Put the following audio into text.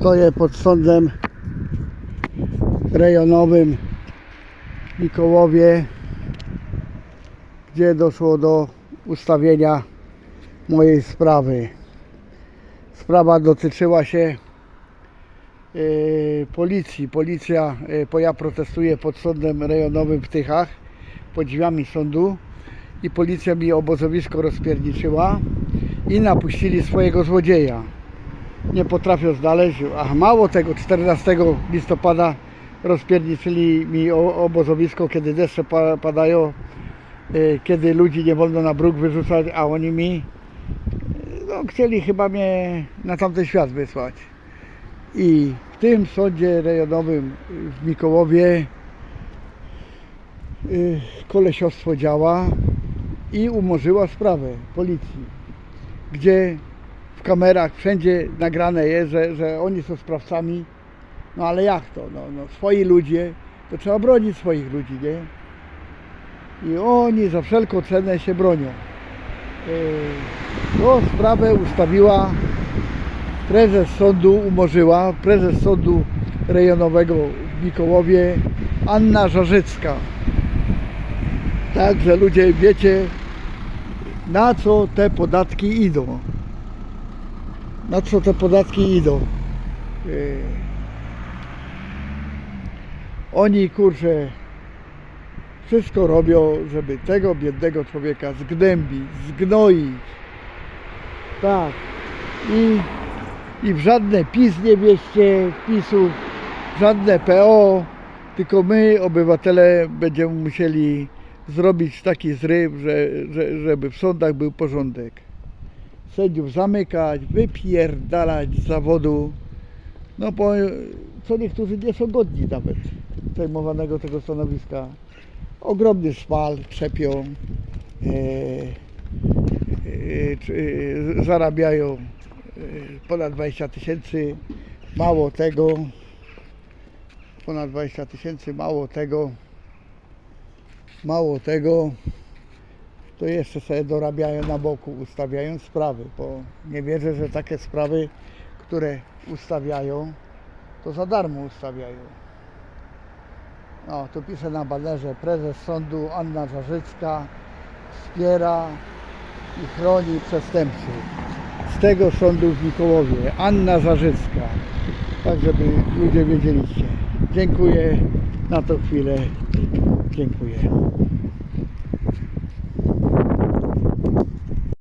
Stoję pod sądem rejonowym w Mikołowie, gdzie doszło do ustawienia mojej sprawy. Sprawa dotyczyła się e, policji. Policja, e, bo ja protestuję pod sądem rejonowym w Tychach, pod drzwiami sądu i policja mi obozowisko rozpierniczyła i napuścili swojego złodzieja. Nie potrafią znaleźć, a mało tego, 14 listopada rozpierniczyli mi obozowisko, kiedy deszcze pa- padają, y, kiedy ludzi nie wolno na bruk wyrzucać, a oni mi no, chcieli chyba mnie na tamten świat wysłać. I w tym sądzie rejonowym w Mikołowie y, kolesiostwo działa i umorzyła sprawę policji, gdzie w kamerach wszędzie nagrane jest, że, że oni są sprawcami. No ale jak to? No, no, swoi ludzie, to trzeba bronić swoich ludzi, nie? I oni za wszelką cenę się bronią. Yy, No, sprawę ustawiła prezes sądu, umorzyła prezes sądu rejonowego w Mikołowie Anna Żarzycka. Także ludzie wiecie, na co te podatki idą. Na co te podatki idą. Yy. Oni kurczę wszystko robią, żeby tego biednego człowieka zgnębić, zgnoić. Tak. I, i w żadne PiS nie wieście wpisów, w żadne PO, tylko my, obywatele, będziemy musieli zrobić taki zryw, że, że, żeby w sądach był porządek. Sędziów zamykać, wypierdalać z zawodu. No bo co niektórzy nie są godni nawet zajmowanego tego stanowiska. Ogromny szmal trzepią, e, e, e, zarabiają e, ponad 20 tysięcy, mało tego, ponad 20 tysięcy, mało tego, mało tego, to jeszcze sobie dorabiają na boku, ustawiając sprawy, bo nie wierzę, że takie sprawy, które ustawiają, to za darmo ustawiają. No, tu pisze na banerze prezes sądu Anna Żarzycka wspiera i chroni przestępców. Z tego sądu w Mikołowie Anna Żarzycka. Tak, żeby ludzie wiedzieliście. Dziękuję na tą chwilę. Dziękuję.